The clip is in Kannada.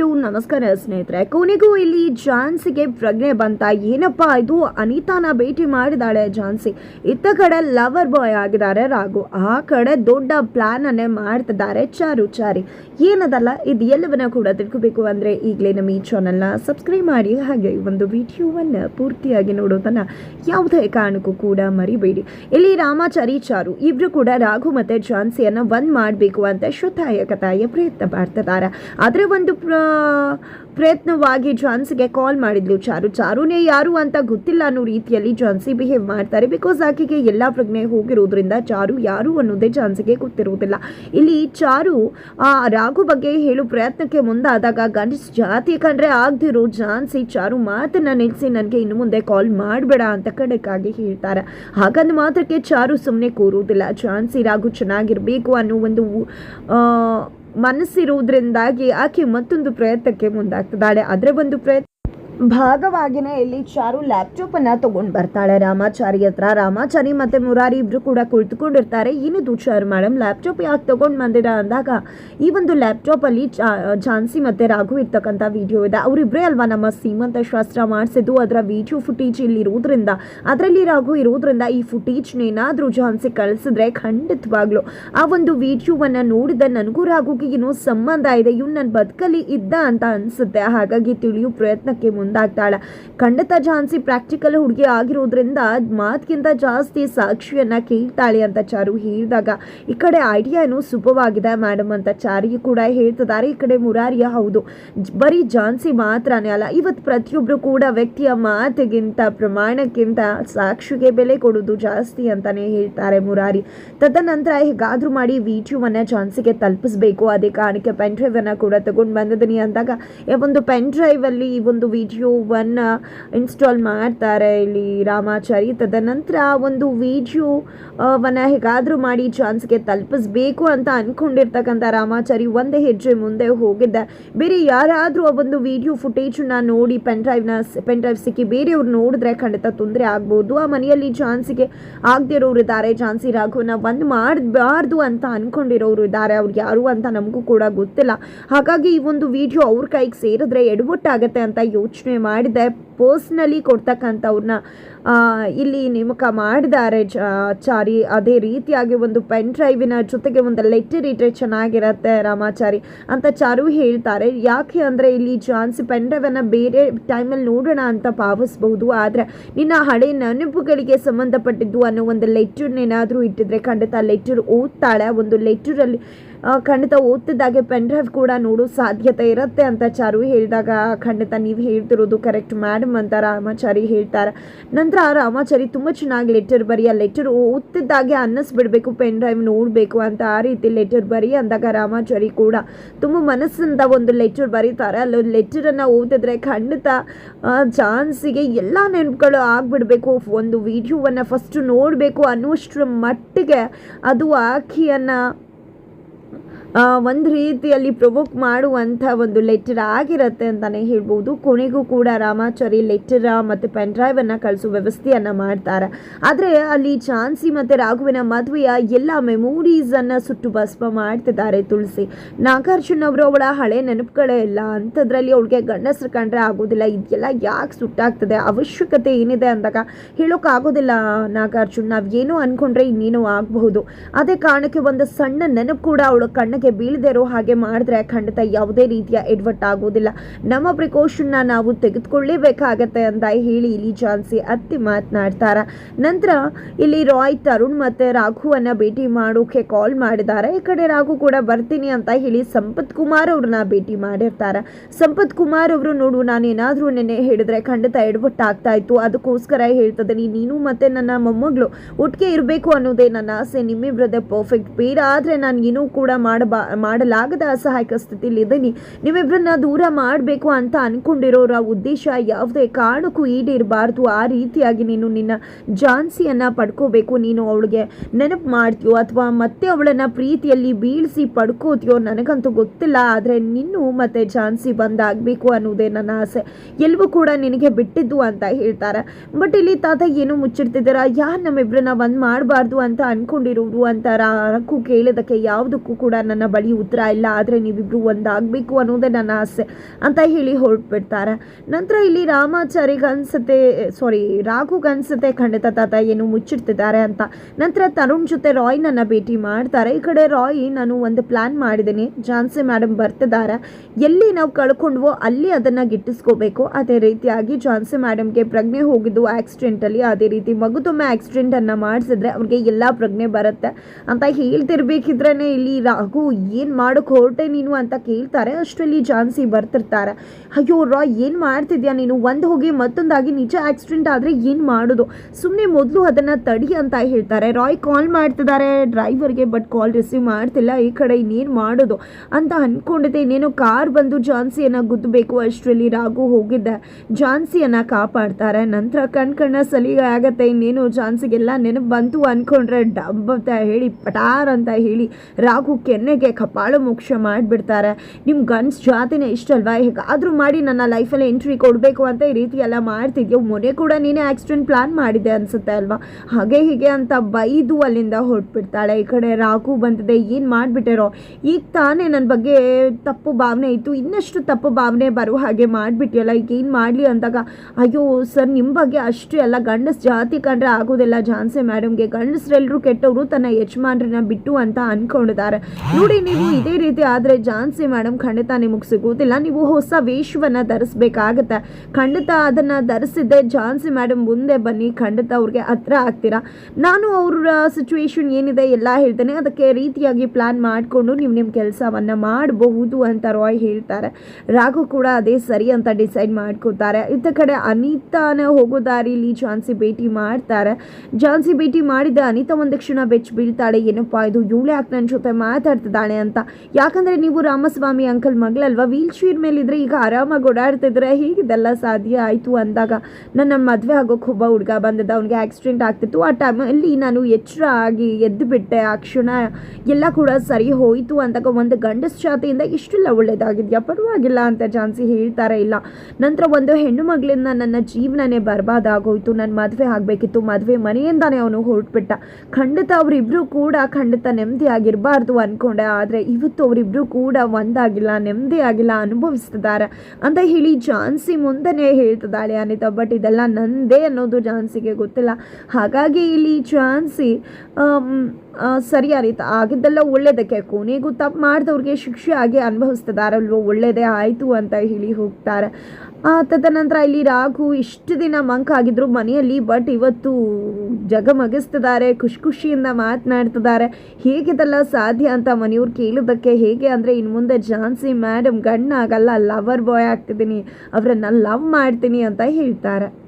ಹಲೋ, ನಮಸ್ಕಾರ ಸ್ನೇಹಿತರೆ. ಕೊನೆಗೂ ಇಲ್ಲಿ ಝಾನ್ಸಿಗೆ ಪ್ರಜ್ಞೆ ಬಂತ. ಏನಪ್ಪ ಇದು? ಅನಿತಾನ ಭೇಟಿ ಮಾಡಿದಾಳೆ ಝಾನ್ಸಿ. ಇತ್ತ ಕಡೆ ಲವರ್ ಬಾಯ್ ಆಗಿದ್ದಾರೆ ರಾಘು. ಆ ಕಡೆ ದೊಡ್ಡ ಪ್ಲಾನ್ ಅನ್ನೇ ಮಾಡ್ತಿದ್ದಾರೆ ಚಾರು ಚಾರಿ. ಏನದಲ್ಲ, ಇದು ಎಲ್ಲವನ್ನ ಕೂಡ ತಿಳ್ಕೋಬೇಕು ಅಂದ್ರೆ ಈಗಲೇ ನಮ್ಮ ಈ ಚಾನಲ್ನ ಸಬ್ಸ್ಕ್ರೈಬ್ ಮಾಡಿ, ಹಾಗೆ ಒಂದು ವಿಡಿಯೋವನ್ನ ಪೂರ್ತಿಯಾಗಿ ನೋಡೋದನ್ನ ಯಾವುದೇ ಕಾರಣಕ್ಕೂ ಕೂಡ ಮರಿಬೇಡಿ. ಇಲ್ಲಿ ರಾಮಾಚಾರಿ ಚಾರು. ಇಬ್ರು ಕೂಡ ರಾಘು ಮತ್ತೆ ಝಾನ್ಸಿಯನ್ನ ಒಂದ್ ಮಾಡಬೇಕು ಅಂತ ಶುತಾಯ ಕಥಾಯ ಪ್ರಯತ್ನ ಮಾಡ್ತಿದ್ದಾರೆ. ಆದರೆ ಒಂದು ಪ್ರಯತ್ನವಾಗಿ ಜಾನ್ಸಿಗೆ ಕಾಲ್ ಮಾಡಿದ್ಲು ಚಾರು. ಚಾರುನೇ ಯಾರು ಅಂತ ಗೊತ್ತಿಲ್ಲ ಅನ್ನೋ ರೀತಿಯಲ್ಲಿ ಜಾನ್ಸಿ ಬಿಹೇವ್ ಮಾಡ್ತಾರೆ. ಬಿಕಾಸ್ ಆಕೆಗೆ ಎಲ್ಲ ಪ್ರಜ್ಞೆ ಹೋಗಿರೋದ್ರಿಂದ ಚಾರು ಯಾರು ಅನ್ನೋದೇ ಜಾನ್ಸಿಗೆ ಗೊತ್ತಿರುವುದಿಲ್ಲ ಇಲ್ಲಿ ಚಾರು, ಆ, ರಾಘು ಬಗ್ಗೆ ಹೇಳು ಪ್ರಯತ್ನಕ್ಕೆ ಮುಂದಾದಾಗ ಗಂಡಸ್ ಜಾತಿ ಕಂಡ್ರೆ ಆಗದಿರೋ ಜಾನ್ಸಿ ಚಾರು ಮಾತನ್ನ ನಿಲ್ಲಿಸಿ ನನಗೆ ಇನ್ನು ಮುಂದೆ ಕಾಲ್ ಮಾಡಬೇಡ ಅಂತ ಕಡಕ್ಕಾಗಿ ಹೇಳ್ತಾರೆ. ಹಾಗಂದ ಮಾತ್ರಕ್ಕೆ ಚಾರು ಸುಮ್ಮನೆ ಕೂರುವುದಿಲ್ಲ ಜಾನ್ಸಿ ರಾಘು ಚೆನ್ನಾಗಿರ್ಬೇಕು ಅನ್ನೋ ಒಂದು ಮನಸ್ಸಿರುವುದರಿಂದಾಗಿ ಆಕೆ ಮತ್ತೊಂದು ಪ್ರಯತ್ನಕ್ಕೆ ಮುಂದಾಗ್ತಿದ್ದಾಳೆ. ಅದರ ಒಂದು ಪ್ರಯತ್ನ ಭಾಗವಾಗಿನೇ ಇಲ್ಲಿ ಚಾರು ಲ್ಯಾಪ್ಟಾಪ್ ಅನ್ನ ತಗೊಂಡ್ ಬರ್ತಾಳೆ ರಾಮಾಚಾರಿ ಹತ್ರ. ರಾಮಾಚಾರಿ ಮತ್ತೆ ಮುರಾರಿ ಇಬ್ರು ಕೂಡ ಕುಳಿತುಕೊಂಡಿರ್ತಾರೆ. ಏನಿದು ಚಾರು ಮೇಡಮ್ ಲ್ಯಾಪ್ಟಾಪ್ ಯಾಕೆ ತಗೊಂಡ್ ಬಂದಿರ? ಅಂದಾಗ, ಈ ಒಂದು ಲ್ಯಾಪ್ಟಾಪ್ ಅಲ್ಲಿ ಝಾನ್ಸಿ ಮತ್ತೆ ರಾಘು ಇರ್ತಕ್ಕಂಥ ವಿಡಿಯೋ ಇದೆ. ಅವರಿಬ್ರೇ ಅಲ್ವಾ ನಮ್ಮ ಸೀಮಂತ ಶಾಸ್ತ್ರ ಮಾಡಿಸಿದ್ದು? ಅದರ ವಿಡಿಯೋ ಫುಟೇಜ್ ಇಲ್ಲಿ ಇರೋದ್ರಿಂದ. ಅದರಲ್ಲಿ ರಾಘು ಇರೋದ್ರಿಂದ ಈ ಫುಟೇಜ್ನ ಏನಾದರೂ ಝಾನ್ಸಿ ಕಳಿಸಿದ್ರೆ ಖಂಡಿತವಾಗ್ಲು ಆ ಒಂದು ವಿಡಿಯೋವನ್ನ ನೋಡಿದ ನನಗೂ ರಾಘುಗೆ ಏನೋ ಸಂಬಂಧ ಇದೆ. ಇವ್ನು ನನ್ನ ಬದುಕಲ್ಲಿ ಇದ್ದ ಅಂತ ಅನ್ಸುತ್ತೆ. ಹಾಗಾಗಿ ತಿಳಿಯೋ ಪ್ರಯತ್ನಕ್ಕೆ ಮುಂದಾಗ್ತಾಳೆ ಖಂಡಿತ ಝಾನ್ಸಿ ಪ್ರಾಕ್ಟಿಕಲ್ ಹುಡುಗಿ ಆಗಿರೋದ್ರಿಂದ ಮಾತ್ಗಿಂತ ಜಾಸ್ತಿ ಸಾಕ್ಷಿಯನ್ನ ಕೇಳ್ತಾಳೆ ಅಂತ ಚಾರು ಹೇಳಿದಾಗ, ಈ ಕಡೆ ಐಡಿಯಾನು ಸುಭವಾಗಿದೆ ಮೇಡಮ್ ಅಂತ ಚಾರಿಗೆ ಕೂಡ ಹೇಳ್ತಿದ್ದಾರೆ. ಈ ಕಡೆ ಮುರಾರಿಯ ಹೌದು. ಬರೀ ಝಾನ್ಸಿ ಮಾತ್ರನೇ ಅಲ್ಲ ಇವತ್ತು ಪ್ರತಿಯೊಬ್ಬರು ಕೂಡ ವ್ಯಕ್ತಿಯ ಮಾತಿಗಿಂತ, ಪ್ರಮಾಣಕ್ಕಿಂತ ಸಾಕ್ಷಿಗೆ ಬೆಲೆ ಕೊಡೋದು ಜಾಸ್ತಿ ಅಂತಲೇ ಹೇಳ್ತಾರೆ ಮುರಾರಿ. ತದನಂತರ ಹೇಗಾದರೂ ಮಾಡಿ ವಿಡಿಯೋವನ್ನ ಝಾನ್ಸಿಗೆ ತಲುಪಿಸ್ಬೇಕು. ಅದೇ ಕಾರಣಕ್ಕೆ ಪೆನ್ ಡ್ರೈವನ್ನು ಕೂಡ ತಗೊಂಡು ಬಂದಿದ್ದೀನಿ ಅಂದಾಗ, ಈ ಒಂದು ಪೆನ್ ಡ್ರೈವ್ ಅಲ್ಲಿ ಈ ಒಂದು ವಿಡಿಯೋವನ್ನ ಇನ್ಸ್ಟಾಲ್ ಮಾಡ್ತಾರೆ ಇಲ್ಲಿ ರಾಮಾಚಾರಿ. ತದನಂತರ ಒಂದು ವಿಡಿಯೋ ವನ್ನ ಹೇಗಾದ್ರೂ ಮಾಡಿ ಚಾನ್ಸ್ಗೆ ತಲುಪಿಸ್ಬೇಕು ಅಂತ ಅನ್ಕೊಂಡಿರ್ತಕ್ಕಂಥ ರಾಮಾಚಾರಿ ಒಂದೇ ಹೆಜ್ಜೆ ಮುಂದೆ ಹೋಗಿದ್ದೆ. ಬೇರೆ ಯಾರಾದರೂ ಆ ಒಂದು ವಿಡಿಯೋ ಫುಟೇಜನ್ನ ನೋಡಿ ಪೆನ್ ಡ್ರೈವ್ನ ಪೆನ್ ಡ್ರೈವ್ ಸಿಕ್ಕಿ ಬೇರೆಯವ್ರು ನೋಡಿದ್ರೆ ಖಂಡಿತ ತೊಂದರೆ ಆಗ್ಬೋದು. ಆ ಮನೆಯಲ್ಲಿ ಚಾನ್ಸಿಗೆ ಆಗದಿರೋರು ಇದ್ದಾರೆ. ಚಾನ್ಸಿ ರಾಘವನ್ನ ಬಂದ್ ಮಾಡಬಾರ್ದು ಅಂತ ಅನ್ಕೊಂಡಿರೋರು ಇದ್ದಾರೆ. ಅವ್ರು ಯಾರು ಅಂತ ನಮಗೂ ಕೂಡ ಗೊತ್ತಿಲ್ಲ. ಹಾಗಾಗಿ ಈ ಒಂದು ವಿಡಿಯೋ ಅವ್ರ ಕೈಗೆ ಸೇರಿದ್ರೆ ಎಡವಟ್ಟಾಗತ್ತೆ ಅಂತ ಯೋಚನೆ ಮಾಡಿದೆ, ಪರ್ಸ್ನಲಿ ಕೊಡ್ತಕ್ಕಂಥವ್ರನ್ನ ಇಲ್ಲಿ ನೇಮಕ ಮಾಡಿದ್ದಾರೆ ಚಾರಿ. ಅದೇ ರೀತಿಯಾಗಿ ಒಂದು ಪೆನ್ ಡ್ರೈವಿನ ಜೊತೆಗೆ ಒಂದು ಲೆಟರ್ ಇಟ್ಟರೆ ಚೆನ್ನಾಗಿರತ್ತೆ ರಾಮಾಚಾರಿ ಅಂತ ಚಾರು ಹೇಳ್ತಾರೆ. ಯಾಕೆ ಅಂದರೆ ಇಲ್ಲಿ ಜಾನ್ಸಿ ಪೆನ್ ಡ್ರೈವನ್ನ ಬೇರೆ ಟೈಮಲ್ಲಿ ನೋಡೋಣ ಅಂತ ಭಾವಿಸ್ಬಹುದು ಆದರೆ ನಿನ್ನ ಹಳೆ ನೆನಪುಗಳಿಗೆ ಸಂಬಂಧಪಟ್ಟಿದ್ದು ಅನ್ನೋ ಒಂದು ಲೆಟರ್ನೇನಾದರೂ ಇಟ್ಟಿದ್ರೆ ಖಂಡಿತ ಲೆಟರ್ ಓದ್ತಾಳೆ. ಒಂದು ಲೆಟರಲ್ಲಿ ಖಂಡಿತ ಓದ್ತಿದ್ದಾಗೆ ಪೆನ್ ಡ್ರೈವ್ ಕೂಡ ನೋಡೋ ಸಾಧ್ಯತೆ ಇರುತ್ತೆ ಅಂತ ಚಾರು ಹೇಳಿದಾಗ ಖಂಡಿತ ನೀವು ಹೇಳ್ತಿರೋದು ಕರೆಕ್ಟ್ ಮ್ಯಾಡಮ್ ಅಂತ ರಾಮಾಚಾರಿ ಹೇಳ್ತಾರೆ. ನಂತರ ರಾಮಾಚಾರಿ ತುಂಬ ಚೆನ್ನಾಗಿ ಲೆಟರ್ ಬರೀ, ಆ ಲೆಟರ್ ಓದ್ತಿದ್ದಾಗೆ ಅನ್ನಿಸ್ಬಿಡ್ಬೇಕು ಪೆನ್ ಡ್ರೈವ್ ನೋಡಬೇಕು ಅಂತ ಆ ರೀತಿ ಲೆಟರ್ ಬರೀ ಅಂದಾಗ ರಾಮಾಚಾರಿ ಕೂಡ ತುಂಬ ಮನಸ್ಸಿಂದ ಒಂದು ಲೆಟರ್ ಬರೀತಾರೆ. ಅಲ್ಲಿ ಲೆಟರನ್ನು ಓದಿದ್ರೆ ಖಂಡಿತ ಚಾನ್ಸಿಗೆ ಎಲ್ಲ ನೆನಪುಗಳು ಆಗಿಬಿಡಬೇಕು. ಒಂದು ವಿಡಿಯೋವನ್ನು ಫಸ್ಟು ನೋಡಬೇಕು ಅನ್ನುವಷ್ಟರ ಮಟ್ಟಿಗೆ ಅದು ಆಕೆಯನ್ನು ಒಂದು ರೀತಿಯಲ್ಲಿ ಪ್ರೊವೋಕ್ ಮಾಡುವಂಥ ಒಂದು ಲೆಟರ್ ಆಗಿರುತ್ತೆ ಅಂತಲೇ ಹೇಳ್ಬೋದು. ಕೊನೆಗೂ ಕೂಡ ರಾಮಾಚಾರಿ ಲೆಟರ ಮತ್ತು ಪೆನ್ ಡ್ರೈವನ್ನು ಕಳಿಸೋ ವ್ಯವಸ್ಥೆಯನ್ನು ಮಾಡ್ತಾರೆ. ಆದರೆ ಅಲ್ಲಿ ಚಾನ್ಸಿ ಮತ್ತು ರಾಘುವಿನ ಮದುವೆಯ ಎಲ್ಲ ಮೆಮೊರೀಸನ್ನು ಸುಟ್ಟು ಭಸ್ಮ ಮಾಡ್ತಿದ್ದಾರೆ ತುಳಸಿ. ನಾಗಾರ್ಜುನ್ ಅವರು ಅವಳ ಹಳೆ ನೆನಪುಗಳೇ ಇಲ್ಲ. ಅಂಥದ್ರಲ್ಲಿ ಅವಳಿಗೆ ಗಂಡಸರು ಕಂಡ್ರೆ ಆಗೋದಿಲ್ಲ. ಇದೆಲ್ಲ ಯಾಕೆ ಸುಟ್ಟಾಗ್ತದೆ? ಅವಶ್ಯಕತೆ ಏನಿದೆ ಅಂದಾಗ ಹೇಳೋಕ್ಕಾಗೋದಿಲ್ಲ ನಾಗಾರ್ಜುನ್. ನಾವು ಏನೋ ಅಂದ್ಕೊಂಡ್ರೆ ಇನ್ನೇನೋ ಆಗಬಹುದು. ಅದೇ ಕಾರಣಕ್ಕೆ ಒಂದು ಸಣ್ಣ ನೆನಪು ಕೂಡ ಅವಳ ಕಣ್ಣಿಗೆ ಬೀಳದೇ ಇರೋ ಹಾಗೆ ಮಾಡಿದ್ರೆ ಖಂಡಿತ ಯಾವುದೇ ರೀತಿಯ ಎಡ್ವಟ್ ಆಗೋದಿಲ್ಲ ನಮ್ಮ ಪ್ರಿಕಾಷನ್ನ ನಾವು ತೆಗೆದುಕೊಳ್ಳೇಬೇಕಾಗತ್ತೆ ಅಂತ ಹೇಳಿ ಇಲ್ಲಿ ಜಾನ್ಸಿ ಅತ್ತಿ ಮಾತನಾಡ್ತಾರ. ನಂತರ ಇಲ್ಲಿ ರಾಯ್ ತರುಣ್ ಮತ್ತೆ ರಾಘುವನ್ನ ಭೇಟಿ ಮಾಡೋಕೆ ಕಾಲ್ ಮಾಡಿದ್ದಾರೆ. ಈ ಕಡೆ ರಾಘು ಕೂಡ ಬರ್ತೀನಿ ಅಂತ ಹೇಳಿ ಸಂಪತ್ ಕುಮಾರ್ ಅವ್ರನ್ನ ಭೇಟಿ ಮಾಡಿರ್ತಾರೆ. ಸಂಪತ್ ಕುಮಾರ್ ಅವರು ನೋಡು, ನಾನು ಏನಾದರೂ ನೆನೆ ಹೇಳಿದ್ರೆ ಖಂಡಿತ ಎಡವಟ್ಟಾಗ್ತಾ ಇತ್ತು. ಅದಕ್ಕೋಸ್ಕರ ಹೇಳ್ತಿದ್ದೀನಿ ನೀನು ಮತ್ತೆ ನನ್ನ ಮೊಮ್ಮಗಳು ಒಟ್ಟಿಗೆ ಇರಬೇಕು ಅನ್ನೋದೇ ನನ್ನ ಆಸೆ. ನಿಮ್ಮಿಬ್ಬರದೇ ಪರ್ಫೆಕ್ಟ್ ಬೇರೆ ಆದರೆ ನಾನು ಏನೂ ಕೂಡ ಮಾಡಬಾ ಮಾಡಲಾಗದ ಅಸಹಾಯಕ ಸ್ಥಿತಿಯಲ್ಲಿ ನೀವಿಬ್ಬರನ್ನ ದೂರ ಮಾಡಬೇಕು ಅಂತ ಅನ್ಕೊಂಡಿರೋರ ಉದ್ದೇಶ ಯಾವುದೇ ಕಾರಣಕ್ಕೂ ಈಡೇರಬಾರ್ದು. ಆ ರೀತಿಯಾಗಿ ನೀನು ನಿನ್ನ ಜಾನ್ಸಿಯನ್ನ ಪಡ್ಕೋಬೇಕು. ನೀನು ಅವಳಿಗೆ ನೆನಪು ಮಾಡ್ತೀಯೋ ಅಥವಾ ಮತ್ತೆ ಅವಳನ್ನ ಪ್ರೀತಿಯಲ್ಲಿ ಬೀಳಿಸಿ ಪಡ್ಕೋತೀಯೋ ನನಗಂತೂ ಗೊತ್ತಿಲ್ಲ. ಆದರೆ ನಿನ್ನೂ ಮತ್ತೆ ಜಾನ್ಸಿ ಬಂದಾಗಬೇಕು ಅನ್ನೋದೇ ನನ್ನ ಆಸೆ. ಎಲ್ಲವೂ ಕೂಡ ನಿನಗೆ ಬಿಟ್ಟಿದ್ದು ಅಂತ ಹೇಳ್ತಾರೆ. ಬಟ್ ಇಲ್ಲಿ ತಾತ ಏನು ಮುಚ್ಚಿಡ್ತಿದ್ದೀರಾ? ಯಾರು ನಮ್ಮಿಬ್ಬರನ್ನ ಒಂದು ಮಾಡಬಾರ್ದು ಅಂತ ಅನ್ಕೊಂಡಿರೋರು ಅಂತ ರಾಕು ಕೇಳಿದಕ್ಕೆ ಯಾವುದಕ್ಕೂ ಕೂಡ ನನ್ನ ನನ್ನ ಬಳಿ ಉತ್ತರ ಇಲ್ಲ, ಆದರೆ ನೀವಿಬ್ರು ಒಂದಾಗಬೇಕು ಅನ್ನೋದೇ ನನ್ನ ಆಸೆ ಅಂತ ಹೇಳಿ ಹೊರಟ್ಬಿಡ್ತಾರೆ. ನಂತರ ಇಲ್ಲಿ ರಾಮಾಚಾರಿಗೆ ಅನ್ಸುತ್ತೆ ಸಾರಿ ರಾಘುಗೆ ಅನ್ಸುತ್ತೆ, ಖಂಡಿತ ತಾತ ಏನು ಮುಚ್ಚಿಡ್ತಿದ್ದಾರೆ ಅಂತ. ನಂತರ ತರುಣ್ ಜೊತೆ ರಾಯ್ ನನ್ನ ಭೇಟಿ ಮಾಡ್ತಾರೆ. ಈ ಕಡೆ ರಾಯ್, ನಾನು ಒಂದು ಪ್ಲಾನ್ ಮಾಡಿದ್ದೀನಿ. ಝಾನ್ಸಿ ಮೇಡಮ್ ಬರ್ತಿದ್ದಾರೆ. ಎಲ್ಲಿ ನಾವು ಕಳ್ಕೊಂಡ್ವೋ ಅಲ್ಲಿ ಅದನ್ನು ಗಿಟ್ಟಿಸ್ಕೋಬೇಕು. ಅದೇ ರೀತಿಯಾಗಿ ಝಾನ್ಸಿ ಮೇಡಮ್ಗೆ ಪ್ರಜ್ಞೆ ಹೋಗಿದ್ದು ಆಕ್ಸಿಡೆಂಟಲ್ಲಿ ಅದೇ ರೀತಿ ಮಗುದೊಮ್ಮೆ ಆಕ್ಸಿಡೆಂಟನ್ನು ಮಾಡಿಸಿದ್ರೆ ಅವ್ರಿಗೆ ಎಲ್ಲ ಪ್ರಜ್ಞೆ ಬರುತ್ತೆ ಅಂತ ಹೇಳ್ತಿರ್ಬೇಕಿದ್ರೇ ಇಲ್ಲಿ ರಾಘು ಏನು ಮಾಡೋಕ್ಕೆ ಹೊರಟೆ ನೀನು ಅಂತ ಕೇಳ್ತಾರೆ. ಅಷ್ಟರಲ್ಲಿ ಜಾನ್ಸಿ ಬರ್ತಿರ್ತಾರೆ. ಅಯ್ಯೋ ರಾಯ್ ಏನು ಮಾಡ್ತಿದ್ಯಾ ನೀನು? ಒಂದು ಹೋಗಿ ಮತ್ತೊಂದಾಗಿ ನಿಜ ಆಕ್ಸಿಡೆಂಟ್ ಆದರೆ ಏನು ಮಾಡೋದು? ಸುಮ್ಮನೆ ಮೊದಲು ಅದನ್ನು ತಡಿ ಅಂತ ಹೇಳ್ತಾರೆ. ರಾಯ್ ಕಾಲ್ ಮಾಡ್ತಿದ್ದಾರೆ ಡ್ರೈವರ್ಗೆ ಬಟ್ ಕಾಲ್ ರಿಸೀವ್ ಮಾಡ್ತಿಲ್ಲ. ಈ ಕಡೆ ಇನ್ನೇನು ಮಾಡೋದು? ಅಂತ ಅಂದ್ಕೊಂಡಿದ್ದೆ ಇನ್ನೇನು ಕಾರ್ ಬಂದು ಜಾನ್ಸಿಯನ್ನು ಗುದ್ದಬೇಕು ಅಷ್ಟರಲ್ಲಿ ರಾಗು ಹೋಗಿದ್ದೆ. ಜಾನ್ಸಿಯನ್ನು ಕಾಪಾಡ್ತಾರೆ. ನಂತರ ಕಣ್ ಕಣ್ಣ ಸಲಿಗೆ ಆಗತ್ತೆ. ಇನ್ನೇನು ಜಾನ್ಸಿಗೆಲ್ಲ ನೆನಪು ಬಂತು ಅಂದ್ಕೊಂಡ್ರೆ ಡಬ್ ಅಂತ ಹೇಳಿ ಪಟಾರ್ ಅಂತ ಹೇಳಿ ರಾಘು ಕೆನ್ನೆಗೆ ಕಪಾಳ ಮೋಕ್ಷ ಮಾಡಿಬಿಡ್ತಾರೆ. ನಿಮ್ಮ ಗನ್ಸ್ ಜಾತಿನೇ ಇಷ್ಟಲ್ವಾ? ಹೇಗಾದರೂ ಮಾಡಿ ನನ್ನ ಲೈಫಲ್ಲಿ ಎಂಟ್ರಿ ಕೊಡಬೇಕು ಅಂತ ಈ ರೀತಿ ಎಲ್ಲ ಮಾಡ್ತಿದ್ಯೋ? ಮೊನ್ನೆ ಕೂಡ ನೀನೇ ಆಕ್ಸಿಡೆಂಟ್ ಪ್ಲಾನ್ ಮಾಡಿದೆ ಅನಿಸುತ್ತೆ ಅಲ್ವಾ? ಹಾಗೆ ಹೀಗೆ ಅಂತ ಬೈದು ಅಲ್ಲಿಂದ ಹೊರಟ್ಬಿಡ್ತಾಳೆ. ಈ ಕಡೆ ರಾಕು ಬಂದಿದೆ. ಏನು ಮಾಡಿಬಿಟ್ಟಿರೋ? ಈಗ ತಾನೇ ನನ್ನ ಬಗ್ಗೆ ತಪ್ಪು ಭಾವನೆ ಇತ್ತು. ಇನ್ನಷ್ಟು ತಪ್ಪು ಭಾವನೆ ಬರೋ ಹಾಗೆ ಮಾಡಿಬಿಟ್ಟಿಯಲ್ಲ ಈಗ ಏನು ಮಾಡಲಿ ಅಂದಾಗ, ಅಯ್ಯೋ ಸರ್ ನಿಮ್ಮ ಬಗ್ಗೆ ಅಷ್ಟು ಎಲ್ಲ ಗಂಡಸ್ ಜಾತಿ ಕಂಡ್ರೆ ಆಗೋದಿಲ್ಲ. ಝಾನ್ಸಿ ಮೇಡಮ್ಗೆ ಗಂಡಸ್ರೆಲ್ಲರೂ ಕೆಟ್ಟವರು ತನ್ನ ಯಜಮಾನ್ರನ್ನ ಬಿಟ್ಟು ಅಂತ ಅನ್ಕೊಂಡಿದ್ದಾರೆ. ನೋಡಿ ನೀವು ಇದೇ ರೀತಿ ಆದರೆ ಜಾನ್ಸಿ ಮೇಡಮ್ ಖಂಡಿತ ನಿಮಗೆ ಸಿಗುವುದಿಲ್ಲ. ನೀವು ಹೊಸ ವೇಷವನ್ನು ಧರಿಸ್ಬೇಕಾಗತ್ತೆ. ಖಂಡಿತ ಅದನ್ನು ಧರಿಸಿದ್ದೆ ಜಾನ್ಸಿ ಮೇಡಮ್ ಮುಂದೆ ಬನ್ನಿ. ಖಂಡಿತ ಅವ್ರಿಗೆ ಹತ್ರ ಆಗ್ತೀರಾ. ನಾನು ಅವ್ರ ಸಿಚುವೇಶನ್ ಏನಿದೆ ಎಲ್ಲ ಹೇಳ್ತೇನೆ. ಅದಕ್ಕೆ ರೀತಿಯಾಗಿ ಪ್ಲಾನ್ ಮಾಡಿಕೊಂಡು ನೀವು ನಿಮ್ಮ ಕೆಲಸವನ್ನು ಮಾಡಬಹುದು ಅಂತ ರಾಯ್ ಹೇಳ್ತಾರೆ. ರಾಘು ಕೂಡ ಅದೇ ಸರಿ ಅಂತ ಡಿಸೈಡ್ ಮಾಡ್ಕೋತಾರೆ. ಇತ್ತ ಕಡೆ ಅನಿತಾನ ಹೋಗೋ ದಾರಿಲಿ ಝಾನ್ಸಿ ಭೇಟಿ ಮಾಡ್ತಾರೆ. ಜಾನ್ಸಿ ಭೇಟಿ ಮಾಡಿದ ಅನಿತಾ ಒಂದು ಕ್ಷಣ ಬೆಚ್ಚ ಬೀಳ್ತಾಳೆ. ಏನಪ್ಪಾ ಇದು? ಇವಳು ಯಾಕೆ ನನ್ನ ಜೊತೆ ಮಾತಾಡ್ತಿದ್ದಾಳೆ ಅಂತ. ಯಾಕಂದರೆ ನೀವು ರಾಮಸ್ವಾಮಿ ಅಂಕಲ್ ಮಗಳಲ್ವಾ? ವೀಲ್ ಚೇರ್ ಮೇಲಿದ್ರೆ ಈಗ ಆರಾಮಾಗಿ ಓಡಾಡ್ತಿದ್ರೆ ಹೀಗಿದೆಲ್ಲ ಸಾಧ್ಯ ಆಯಿತು ಅಂದಾಗ ನನ್ನ ಮದುವೆ ಆಗೋಕ್ಕೆ ಒಬ್ಬ ಹುಡುಗ ಬಂದಿದ್ದ. ಅವ್ನಿಗೆ ಆಕ್ಸಿಡೆಂಟ್ ಆಗ್ತಿತ್ತು. ಆ ಟೈಮಲ್ಲಿ ನಾನು ಎಚ್ಚರ ಆಗಿ ಎದ್ದು ಬಿಟ್ಟೆ. ಆ ಕ್ಷಣ ಎಲ್ಲ ಕೂಡ ಸರಿ ಹೋಯಿತು ಅಂದಾಗ ಒಂದು ಗಂಡಸ್ ಜಾತಿಯಿಂದ ಇಷ್ಟೆಲ್ಲ ಒಳ್ಳೆಯದಾಗಿದೆಯಾ ಪರವಾಗಿಲ್ಲ ಅಂತ ಜಾನ್ಸಿ ಹೇಳ್ತಾರೆ ಇಲ್ಲ. ನಂತರ ಒಂದು ಹೆಣ್ಣು ಮಗಳಿಂದ ನನ್ನ ಜೀವನನೇ ಬರ್ಬಾದಾಗೋಯ್ತು. ನನ್ನ ಮದುವೆ ಆಗಬೇಕಿತ್ತು. ಮದುವೆ ಮನೆಯಿಂದಾನೇ ಅವನು ಹೊರಟ್ಬಿಟ್ಟ. ಖಂಡಿತ ಅವರಿಬ್ಬರು ಕೂಡ ಖಂಡಿತ ನೆಮ್ಮದಿಯಾಗಿರಬಾರ್ದು ಅಂದ್ಕೊಂಡೆ ಆದರೆ ಇವತ್ತು ಅವರಿಬ್ಬರು ಕೂಡ ಒಂದಾಗಿಲ್ಲ ನೆಮ್ಮದಿ ಆಗಿಲ್ಲ ಅನುಭವಿಸ್ತಿದ್ದಾರೆ ಅಂತ ಹೇಳಿ ಝಾನ್ಸಿ ಮುಂದೆನೇ ಹೇಳ್ತಿದ್ದಾಳೆ ಅನಿತಾ. ಬಟ್ ಇದೆಲ್ಲ ನಂದೇ ಅನ್ನೋದು ಝಾನ್ಸಿಗೆ ಗೊತ್ತಿಲ್ಲ. ಹಾಗಾಗಿ ಇಲ್ಲಿ ಆ, ಸರಿ ಅನಿತಾ ಆಗಿದ್ದೆಲ್ಲ ಒಳ್ಳೇದಕ್ಕೆ ಕೊನೆಗೂ ತಪ್ಪು ಮಾಡಿದವ್ರಿಗೆ ಶಿಕ್ಷೆ ಆಗಿ ಅನುಭವಿಸ್ತಿದಾರಲ್ವೋ ಒಳ್ಳೇದೇ ಆಯಿತು ಅಂತ ಹೇಳಿ ಹೋಗ್ತಾರೆ. ತದನಂತರ ಇಲ್ಲಿ ರಾಘು ಇಷ್ಟು ದಿನ ಮಂಕ್ ಆಗಿದ್ರು ಮನೆಯಲ್ಲಿ ಬಟ್ ಇವತ್ತು ಜಗಮಗಿಸ್ತಿದ್ದಾರೆ ಖುಷಿ ಖುಷಿಯಿಂದ ಮಾತನಾಡ್ತಿದ್ದಾರೆ. ಹೇಗಿದೆಲ್ಲ ಸಾಧ್ಯ ಅಂತ ಮನೆಯವ್ರು ಕೇಳಿದ್ದಕ್ಕೆ ಹೇಗೆ ಅಂದರೆ ಇನ್ನು ಮುಂದೆ ಝಾನ್ಸಿ ಮೇಡಮ್ ಗಂಡ ಆಗಲ್ಲ ಲವರ್ ಬಾಯ್ ಆಗ್ತಿದ್ದೀನಿ, ಅವರನ್ನ ಲವ್ ಮಾಡ್ತೀನಿ ಅಂತ ಹೇಳ್ತಾರೆ.